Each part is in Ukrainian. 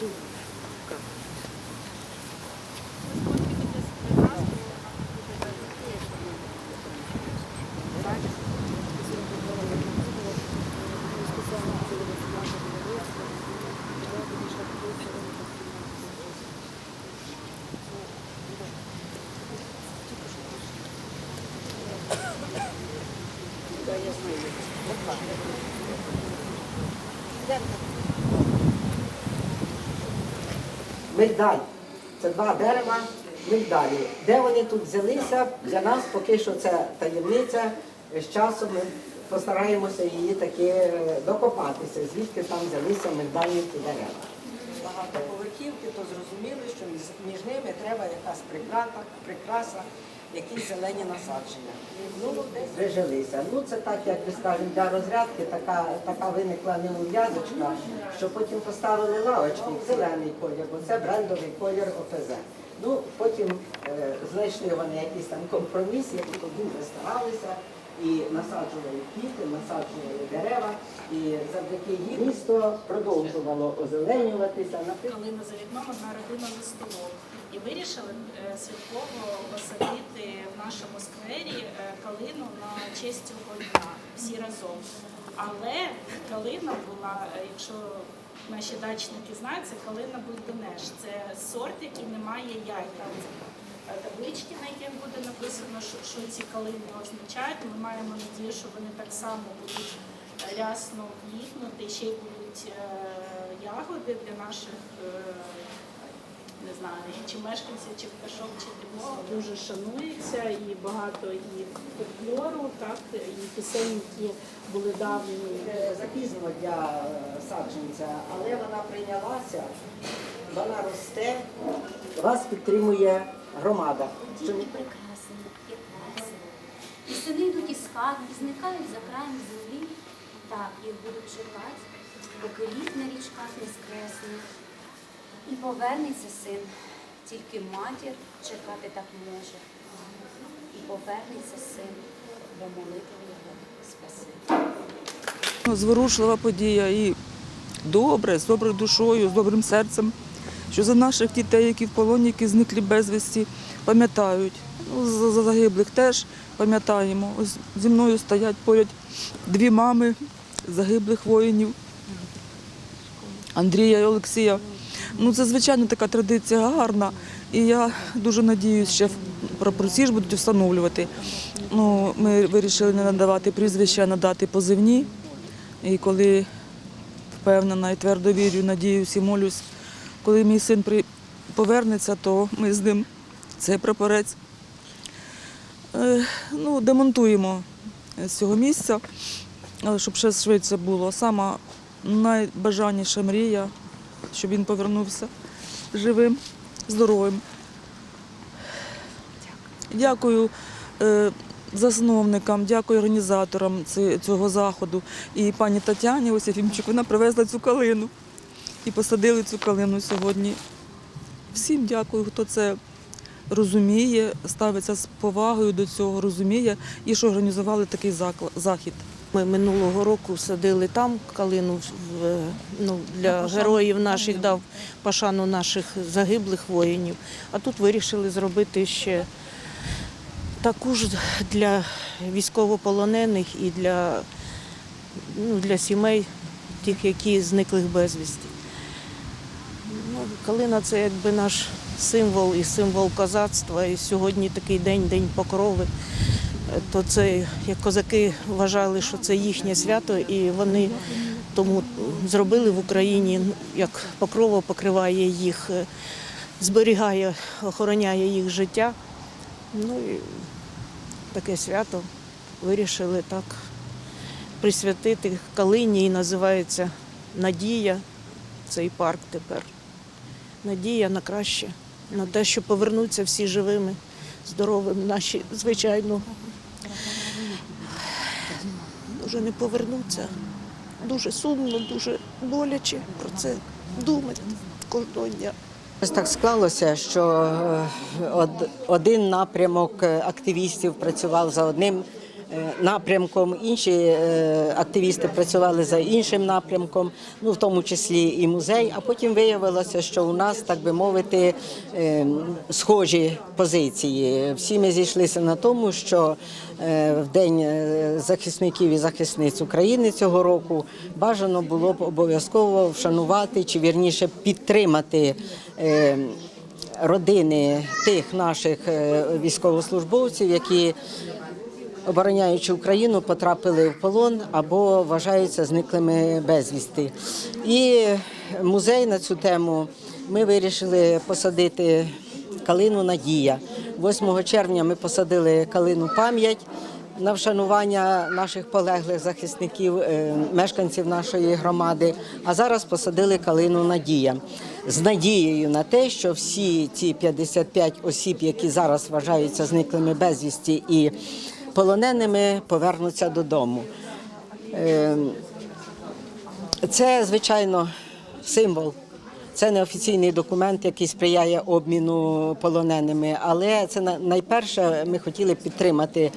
Да, я знаю. Вот так. Мигдаль. Це два дерева мигдалі. Де вони тут взялися, для нас поки що це таємниця. З часом ми постараємося її таки е, докопатися, звідки там взялися мигдальні ті дерева. Багатоповерхівки, то зрозуміли, що між ними треба якась прикрата, прикраса якісь зелені насадження. Ну, прижилися. Ну це так, як ви скажете, для розрядки така, така виникла неув'язочка, що потім поставили лавочки в зелений колір, бо це брендовий колір ОПЗ. Ну, потім е, знайшли вони якийсь там компроміс, які дуже старалися і насаджували квіти, насаджували дерева, і завдяки їм місто продовжувало озеленюватися. Наприклад, Калина за вікном одна родина за столом. І вирішили е, святково посадити в нашому сквері е, калину на честь цього дня всі разом. Але калина була, е, якщо наші дачники знають, це калина Бульденеш. Це сорт, який не має яйка. Таблички, на яких буде написано, що, ці калини означають. Ми маємо надію, що вони так само будуть рясно квітнути, ще й будуть ягоди для наших. Не знаю, чи мешканців, чи пташок, чи дивного дуже шанується і багато і фольклору, так і пісень, які були давні. Е, запізно для е, саджанця, але вона прийнялася, вона росте, вас підтримує громада. Діти прекрасні, як весело. І сини йдуть із хат, і зникають за краєм землі. Так, їх будуть чекати, поки лід на річках не скресне. І повернеться син, тільки матір чекати так може. І повернеться син, бо молитва його спасе. Ну, Зворушлива подія і добре, з доброю душою, з добрим серцем, що за наших дітей, які в полоні, які зниклі безвісті, пам'ятають. Ну, за загиблих теж пам'ятаємо. Ось зі мною стоять поряд дві мами загиблих воїнів Андрія і Олексія. Ну, це, звичайно, така традиція гарна. І я дуже надіюсь, що про ці ж будуть встановлювати. Ну, ми вирішили не надавати прізвища, а надати позивні. І коли впевнена і твердо вірю, надіюсь і молюсь, коли мій син повернеться, то ми з ним цей прапорець е, ну, демонтуємо з цього місця, щоб ще швидше було. Сама найбажаніша мрія, щоб він повернувся живим, здоровим. Дякую е, засновникам, дякую організаторам цього заходу. І пані Тетяні Осіфімчук, вона привезла цю калину і посадили цю калину сьогодні. Всім дякую, хто це розуміє, ставиться з повагою до цього, розуміє і що організували такий захід. Ми минулого року садили там калину ну, для героїв наших, дав пашану наших загиблих воїнів. А тут вирішили зробити ще таку ж для військовополонених і для, ну, для сімей, тих, які зниклих безвісті. Ну, калина це якби наш символ і символ козацтва. І сьогодні такий день, день покрови то це як козаки вважали, що це їхнє свято, і вони тому зробили в Україні, як покрова покриває їх, е, зберігає, охороняє їх життя. Ну і таке свято вирішили так присвятити Калині і називається Надія цей парк тепер. Надія на краще, на те, що повернуться всі живими, здоровими наші, звичайно, вже не повернуться. Дуже сумно, дуже боляче про це думати кожного дня. Ось так склалося, що е, од- один напрямок е, активістів працював за одним напрямком, інші е, активісти працювали за іншим напрямком, ну в тому числі і музей. А потім виявилося, що у нас, так би мовити, е, схожі позиції. Всі ми зійшлися на тому, що е, в день е, захисників і захисниць України цього року бажано було б обов'язково вшанувати чи вірніше підтримати. е, Родини тих наших е, військовослужбовців, які обороняючи Україну, потрапили в полон або вважаються зниклими безвісти. І музей на цю тему ми вирішили посадити калину Надія. 8 червня ми посадили калину пам'ять на вшанування наших полеглих захисників, е, мешканців нашої громади. А зараз посадили калину Надія з надією на те, що всі ці 55 осіб, які зараз вважаються зниклими безвісті і полоненими, повернуться додому. Е, Це, звичайно, символ. Це не офіційний документ, який сприяє обміну полоненими. Але це на- найперше ми хотіли підтримати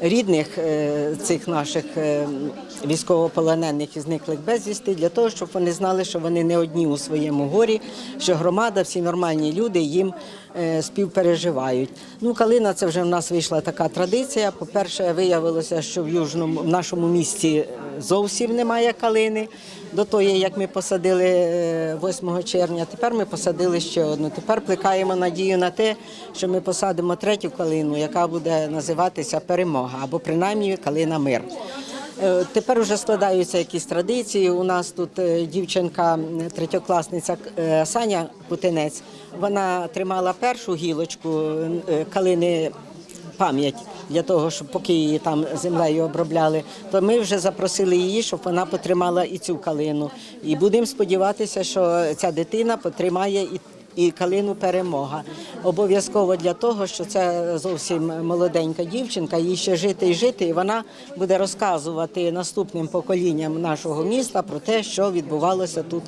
рідних е, цих наших е, військовополонених і зниклих безвісти для того, щоб вони знали, що вони не одні у своєму горі, що громада, всі нормальні люди їм е, співпереживають. Ну, калина це вже в нас вийшла така традиція. По-перше, виявилося, що в южному в нашому місті зовсім немає калини до тої, як ми посадили е, 8 червня. Тепер ми посадили ще одну. Тепер плекаємо надію на те, що ми посадимо третю калину, яка буде називатися перемога або принаймні калина мир. Е, Тепер вже складаються якісь традиції. У нас тут е, дівчинка, третьокласниця е, Саня Кутинець. Вона тримала першу гілочку е, калини пам'ять для того, щоб поки її там землею обробляли, то ми вже запросили її, щоб вона потримала і цю калину. І будемо сподіватися, що ця дитина потримає і. І калину перемога обов'язково для того, що це зовсім молоденька дівчинка, їй ще жити і жити, і вона буде розказувати наступним поколінням нашого міста про те, що відбувалося тут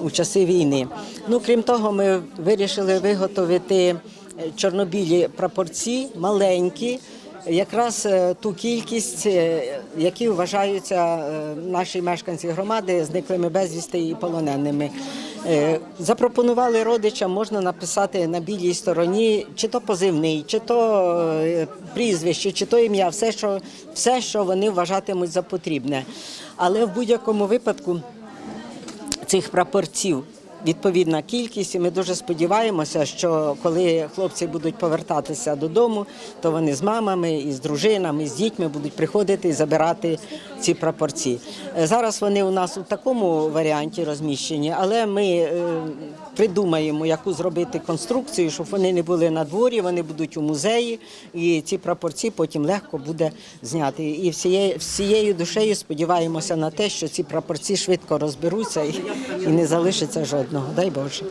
у часи війни. Ну крім того, ми вирішили виготовити чорнобілі прапорці, маленькі, якраз е, ту кількість, е, які вважаються е, наші мешканці громади зниклими безвісти і полоненими. Е, Запропонували родичам, можна написати на білій стороні, чи то позивний, чи то е, прізвище, чи то ім'я, все, що, все, що вони вважатимуть за потрібне. Але в будь-якому випадку цих прапорців відповідна кількість, і ми дуже сподіваємося, що коли хлопці будуть повертатися додому, то вони з мамами і з дружинами, і з дітьми будуть приходити і забирати ці прапорці. Е, Зараз вони у нас у такому варіанті розміщені, але ми е, придумаємо, яку зробити конструкцію, щоб вони не були на дворі, вони будуть у музеї, і ці прапорці потім легко буде зняти. І всією, всією душею сподіваємося на те, що ці прапорці швидко розберуться і, не залишиться жодного. Дай Боже.